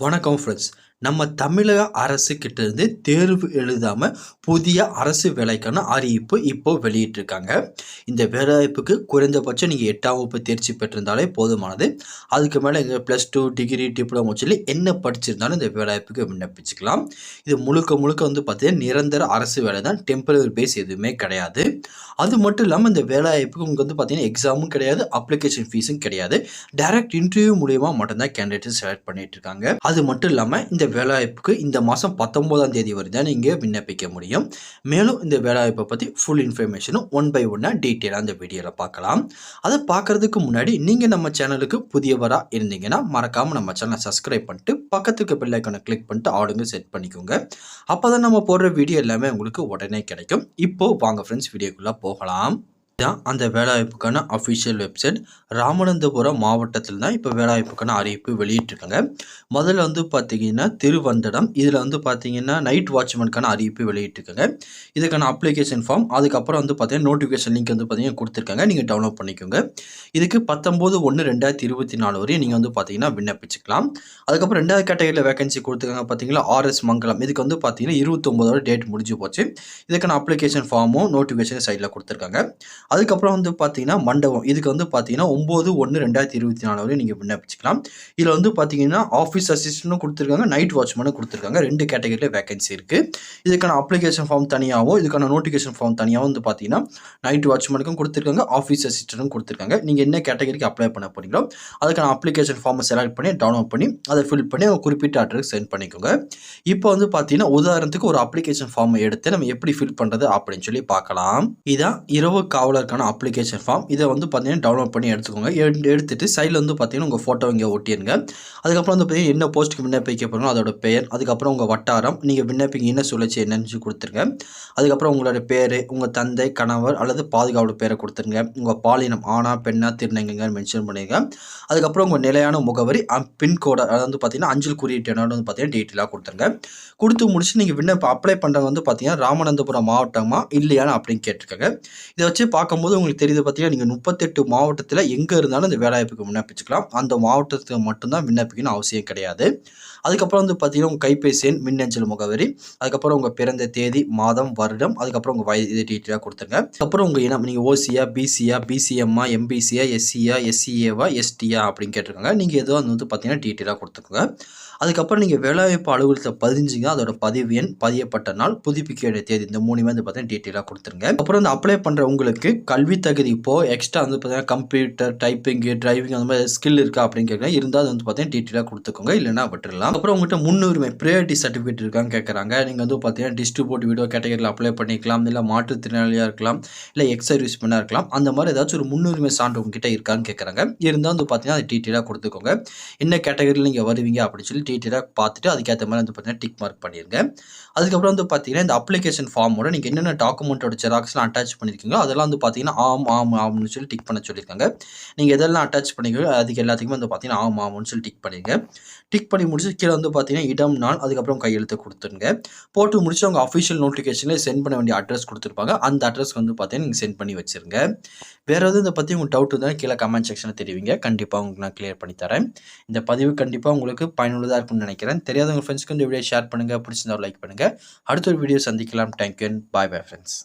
வணக்கம் ஃப்ரெண்ட்ஸ் நம்ம தமிழக அரசு இருந்து தேர்வு எழுதாமல் புதிய அரசு வேலைக்கான அறிவிப்பு இப்போ வெளியிட்டிருக்காங்க. இந்த வேலைவாய்ப்புக்கு குறைந்தபட்சம் நீங்கள் எட்டாம் வகுப்பு தேர்ச்சி பெற்றிருந்தாலே போதுமானது. அதுக்கு மேலே எங்கள் ப்ளஸ் டூ டிகிரி டிப்ளமோ சொல்லி என்ன படிச்சிருந்தாலும் இந்த வேலைவாய்ப்புக்கு விண்ணப்பிச்சுக்கலாம். இது முழுக்க முழுக்க வந்து பார்த்தீங்கன்னா நிரந்தர அரசு வேலை தான். டெம்பரரி பேஸ் எதுவுமே கிடையாது. அது மட்டும் இல்லாமல் இந்த வேலைவாய்ப்புக்கு உங்களுக்கு வந்து பார்த்தீங்கன்னா எக்ஸாமும் கிடையாது அப்ளிகேஷன் ஃபீஸும் கிடையாது. டைரக்ட் இன்டர்வியூ மூலியமாக மட்டும்தான் கேண்டிடேட் செலக்ட் பண்ணிட்டு இருக்காங்க. அது மட்டும் இல்லாமல் இந்த வேலைவாய்ப்புக்கு இந்த மாதம் பத்தொம்போதாம் தேதி வரை தான் நீங்கள் விண்ணப்பிக்க முடியும். மேலும் இந்த வேலைவாய்ப்பை பற்றி ஃபுல் இன்ஃபர்மேஷனும் ஒன் பை ஒன்னாக டீட்டெயிலாக அந்த வீடியோவில் பார்க்கலாம். அதை பார்க்குறதுக்கு முன்னாடி நீங்கள் நம்ம சேனலுக்கு புதியவராக இருந்தீங்கன்னா மறக்காமல் நம்ம சேனலை சப்ஸ்கிரைப் பண்ணிட்டு பக்கத்துக்கு பெல் கிளிக் பண்ணிட்டு ஆடுங்க செட் பண்ணிக்கோங்க. அப்போ தான் நம்ம போடுற வீடியோ எல்லாமே உங்களுக்கு உடனே கிடைக்கும். இப்போது வாங்க ஃப்ரெண்ட்ஸ் வீடியோக்குள்ளே போகலாம். தான் அந்த வேலைவாய்ப்புக்கான அஃபிஷியல் வெப்சைட் ராமநாதபுரம் மாவட்டத்தில் தான் இப்போ வேலைவாய்ப்புக்கான அறிவிப்பு வெளியிட்டிருக்காங்க. முதல்ல வந்து பார்த்தீங்கன்னா திருவந்தடம் இதில் வந்து பார்த்தீங்கன்னா நைட் வாட்ச்மேனுக்கான அறிவிப்பு வெளியிட்டிருக்காங்க. இதுக்கான அப்ளிகேஷன் ஃபார்ம் அதுக்கப்புறம் வந்து பார்த்தீங்கன்னா நோட்டிஃபிகேஷன் லிங்க் வந்து பார்த்தீங்கன்னா கொடுத்துருக்காங்க. நீங்கள் டவுன்லோட் பண்ணிக்கோங்க. இதுக்கு பத்தொம்போது ஒன்று ரெண்டாயிரத்தி இருபத்தி நாலு வரையும் நீங்கள் வந்து பார்த்தீங்கன்னா விண்ணப்பிச்சுக்கலாம். அதுக்கப்புறம் ரெண்டாவது கேட்டகரியில் வேகன்சி கொடுத்துருக்காங்க பார்த்தீங்களா ஆர்எஸ் மங்கலம். இதுக்கு வந்து பார்த்தீங்கன்னா இருபத்தொம்போதோட டேட் முடிஞ்சு போச்சு. இதுக்கான அப்ளிகேஷன் ஃபார்மும் நோட்டிஃபிகேஷன் சைடில் கொடுத்துருக்காங்க. அதுக்கப்புறம் வந்து பார்த்தீங்கன்னா மண்டபம். இதுக்கு வந்து பார்த்தீங்கன்னா ஒம்பது ஒன்று ரெண்டாயிரத்தி இருபத்தி நாலு வரை நீங்கள் விண்ணப்பிச்சுக்கலாம். இதில் வந்து பார்த்தீங்கன்னா ஆஃபீஸ் அசிஸ்டன்ட்டும் கொடுத்துருக்காங்க நைட் வாட்ச்மேனும் கொடுத்துருக்காங்க. ரெண்டு கேட்டகரியில் வேகன்சி இருக்குது இதுக்கான அப்ளிகேஷன் ஃபார்ம் தனியாகவும் இதுக்கான நோட்டிஃபிகேஷன் ஃபார்ம் தனியாகவும் வந்து பார்த்தீங்கன்னா நைட் வாட்ச்மேனுக்கும் கொடுத்துருக்காங்க ஆஃபீஸ் அசிஸ்டன்ட்டும் கொடுத்துருக்காங்க. நீங்கள் என்ன கேட்டகரிக்கு அப்ளை பண்ண போகிறீங்களோ அதுக்கான அப்ளிகேஷன் ஃபார்மை செலக்ட் பண்ணி டவுன்லோட் பண்ணி அதை ஃபில் பண்ணி அவங்க குறிப்பிட்ட அட்ரஸ் சென்ட் பண்ணிக்கோங்க. இப்போ வந்து பார்த்தீங்கன்னா உதாரணத்துக்கு ஒரு அப்ளிகேஷன் ஃபார்மை எடுத்து நம்ம எப்படி ஃபில் பண்ணுறது அப்படின்னு சொல்லி பார்க்கலாம். இதான் இரவு காவலருக்கான அப்ளிகேஷன் ஃபார்ம் இதை வந்து பார்த்தீங்கன்னா டவுன்லோட் பண்ணி எடுத்துக்கோங்க. எடு- எடுத்துட்டு சைடில் வந்து பார்த்தீங்கன்னா உங்கள் ஃபோட்டோ இங்கே ஒட்டிடுங்க. அதுக்கப்புறம் வந்து பார்த்தீங்கன்னா என்ன போஸ்ட்டுக்கு விண்ணப்பிக்க போகிறோம் அதோட பெயர் அதுக்கப்புறம் உங்கள் வட்டாரம் நீங்கள் விண்ணப்பிங்க என்ன சுழற்சி என்னன்னு கொடுத்துருங்க. அதுக்கப்புறம் உங்களோட பேர் உங்கள் தந்தை கணவர் அல்லது பாதுகாப்பு பேரை கொடுத்துருங்க. உங்கள் பாலினம் ஆனா பெண்ணா திருநங்கைங்கன்னு மென்ஷன் பண்ணிடுங்க அதுக்கப்புறம் உங்கள் நிலையான முகவரி பின்கோடு அதாவது வந்து பார்த்தீங்கன்னா அஞ்சல் குறியீட்டு என்னோட வந்து பார்த்தீங்கன்னா டீட்டெயிலாக கொடுத்துருங்க. கொடுத்து முடிச்சு நீங்கள் விண்ணப்ப அப்ளை பண்ணுறது வந்து பார்த்தீங்கன்னா ராமநாதபுரம் மாவட்டமாக இல்லையான்னு அப்படின்னு கேட்டிருக்காங்க. இதை வச்சு பார்க்கும்போது உங்களுக்கு தெரியுது பார்த்தீங்கன்னா நீங்கள் முப்பத்தெட்டு மாவட்டத்தில் எங்கே இருந்தாலும் இந்த வேலைவாய்ப்புக்கு விண்ணப்பிச்சுக்கலாம். அந்த மாவட்டத்துக்கு மட்டும்தான் விண்ணப்பிக்கணும் அவசியம் கிடையாது. அதுக்கப்புறம் வந்து பார்த்தீங்கன்னா உங்கள் கைபேசி எண் மின்னஞ்சல் முகவரி அதுக்கப்புறம் உங்கள் பிறந்த தேதி மாதம் வருடம் அதுக்கப்புறம் உங்கள் வயது இது டீட்டெயிலாக கொடுத்துருங்க. அப்புறம் உங்கள் இனம் நீங்கள் ஓசியா பிசியா பிசிஎம்மா எம்பிசியா எஸ்சியா எஸ்சிஏவா எஸ்டியா அப்படின்னு கேட்டிருக்காங்க. நீங்கள் எதுவும் அது வந்து பார்த்தீங்கன்னா டீட்டெயிலாக கொடுத்துக்கோங்க. அதுக்கப்புறம் நீங்கள் வேலைவாய்ப்பு அலுவலகத்தை பதிஞ்சுங்க. அதோட பதிவு எண் பதியப்பட்ட நாள் புதுப்பிக்க வேண்டிய தேதி இந்த மூணுமே வந்து பார்த்தீங்கன்னா டீட்டெயிலாக கொடுத்துருங்க. அப்புறம் வந்து அப்ளை பண்ணுற உங்களுக்கு கல்வி தகுதி. இப்போது எக்ஸ்ட்ரா வந்து பார்த்தீங்கன்னா கம்ப்யூட்டர் டைப்பிங்கு டிரைவிங் அந்த மாதிரி ஸ்கில் இருக்கா அப்படின்னு கேட்குறேன் இருந்தால் அது வந்து பார்த்தீங்கன்னா டீட்டெயிலாக கொடுத்துக்கோங்க. இல்லைன்னா விட்டுறலாம். அப்புறம் உங்கள்கிட்ட முன்னுரிமை ப்ரையாரிட்டி சர்டிஃபிகேட் இருக்கான்னு கேட்குறாங்க. நீங்கள் வந்து பார்த்தீங்கன்னா டிஸ்ட்ரிபியூட் வீடியோ கேட்டகரியில் அப்ளை பண்ணிக்கலாம். இல்லை மாற்றுத்திறனாளியாக இருக்கலாம். இல்லை எக்ஸ் சர்வீஸ் இருக்கலாம். அந்த மாதிரி ஏதாச்சும் ஒரு முன்னுரிமை சான்று உங்ககிட்ட இருக்கான்னு கேட்குறாங்க. இருந்தால் வந்து பார்த்தீங்கன்னா அது டீட்டெயிலாக கொடுத்துக்கோங்க. என்ன கேட்டகரியில் நீங்கள் வருவீங்க அப்படின்னு சொல்லி டீட்டெயிலாக பார்த்துட்டு அதுக்கேற்ற மாதிரி வந்து பார்த்தீங்கன்னா டிக் மார்க் பண்ணிடுங்க அதுக்கப்புறம் வந்து பார்த்தீங்கன்னா இந்த அப்ளிகேஷன் ஃபார்மோட நீங்கள் என்னென்ன டாக்குமெண்ட்டோட ஜெராக்ஸ்லாம் அட்டாச் பண்ணியிருக்கீங்களோ அதெல்லாம் வந்து பார்த்தீங்கன்னா ஆம் ஆம் ஆம்னு சொல்லி டிக் பண்ண சொல்லியிருக்காங்க. நீங்கள் எதெல்லாம் அட்டாச் பண்ணிக்கோ அதுக்கு எல்லாத்துக்குமே வந்து பார்த்தீங்கன்னா ஆம் ஆம்னு சொல்லி டிக் பண்ணிடுங்க. டிக் பண்ணி முடிச்சு கீழே வந்து பார்த்தீங்கன்னா இடம் நாள் அதுக்கப்புறம் கையெழுத்து கொடுத்துருங்க போட்டு முடிச்சு அவங்க அஃபிஷியல் நோட்டிஃபிகேஷனில் சென்ட் பண்ண வேண்டிய அட்ரஸ் கொடுத்துருப்பாங்க. அந்த அட்ரஸ்க்கு வந்து பார்த்தீங்கன்னா நீங்கள் சென்ட் பண்ணி வச்சிருங்க. வேறு எதுவும் இதை பற்றி உங்களுக்கு டவுட் இருந்தால் கீழே கமெண்ட் செக்ஷனில் தெரிவிங்க. கண்டிப்பாக உங்களுக்கு நான் கிளியர் பண்ணி தரேன். இந்த பதிவு கண்டிப்பாக உங்களுக்கு பயனுள்ளதாக இருக்கும்னு நினைக்கிறேன். தெரியாதவங்க ஃப்ரெண்ட்ஸ்க்கு இந்த வீடியோ ஷேர் பண்ணுங்கள் பிடிச்சிருந்தா லைக் பண்ணுங்கள் அடுத்த ஒரு வீடியோ சந்திக்கலாம். Thank you bye bye friends